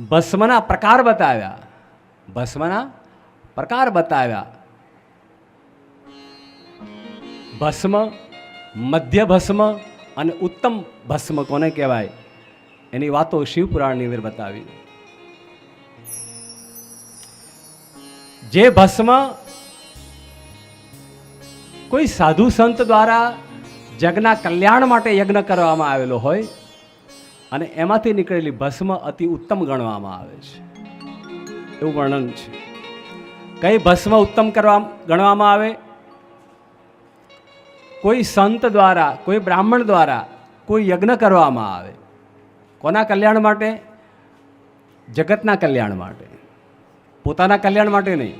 ભસ્મના પ્રકાર બતાવ્યા. ભસ્મના પ્રકાર બતાવ્યા. ભસ્મ, મધ્ય ભસ્મ અને ઉત્તમ ભસ્મ કોને કહેવાય? એની વાતો શિવપુરાણની અંદર બતાવી. જે ભસ્મ કોઈ સાધુ સંત દ્વારા જગના કલ્યાણ માટે યજ્ઞ કરવામાં આવેલો હોય અને એમાંથી નીકળેલી ભસ્મ અતિ ઉત્તમ ગણવામાં આવે છે. એવું વર્ણન છે. કઈ ભસ્મ ઉત્તમ કરવા, ગણવામાં આવે? કોઈ સંત દ્વારા, કોઈ બ્રાહ્મણ દ્વારા, કોઈ યજ્ઞ કરવામાં આવે. કોના કલ્યાણ માટે? જગતના કલ્યાણ માટે. પોતાના કલ્યાણ માટે નહીં.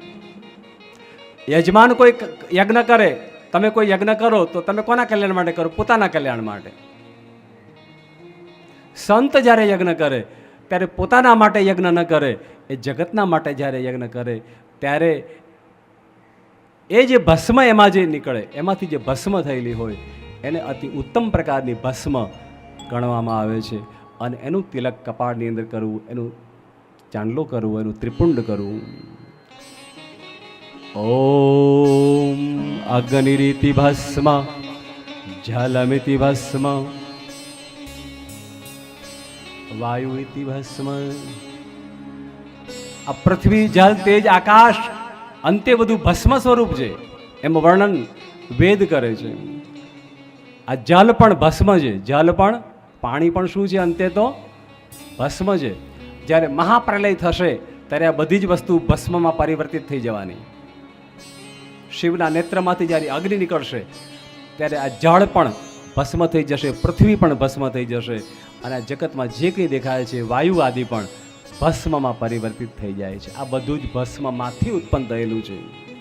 યજમાન કોઈ યજ્ઞ કરે, તમે કોઈ યજ્ઞ કરો, તો તમે કોના કલ્યાણ માટે કરો? પોતાના કલ્યાણ માટે. સંત જ્યારે યજ્ઞ કરે, ત્યારે પોતાના માટે યજ્ઞ ન કરે, એ જગતના માટે જ્યારે યજ્ઞ કરે, ત્યારે એ જે ભસ્મ એમાં જે નીકળે, એમાંથી જે ભસ્મ થયેલી હોય, એને અતિ ઉત્તમ પ્રકારની ભસ્મ ગણવામાં આવે છે. અને એનું તિલક કપાળની અંદર કરવું, એનું ચાંદલો કરવું, એનું ત્રિપુંડ કરવું. ઓમ અગ્નિરીતિ ભસ્મ, જલમિતિ ભસ્મ. વાયુ ઇતિ ભસ્મ આ પૃથ્વી જલ તેજ આકાશ અંતે બધું ભસ્મ સ્વરૂપ છે એમ વર્ણન વેદ કરે છે આ જલ પણ ભસ્મ છે જલ પણ પાણી પણ શું છે અંતે તો? ભસ્મ છે જ્યારે મહાપ્રલય થશે, ત્યારે આ બધી જ વસ્તુ ભસ્મમાં પરિવર્તિત થઈ જવાની. શિવના નેત્રમાંથી જ્યારે અગ્નિ નીકળશે, ત્યારે આ જળ પણ ભસ્મ થઈ જશે, પૃથ્વી પણ ભસ્મ થઈ જશે. અને જગતમાં જે કંઈ દેખાય છે, વાયુ આદિ પણ ભસ્મમાં પરિવર્તિત થઈ જાય છે. આ બધું જ ભસ્મમાંથી ઉત્પન્ન થયેલું છે.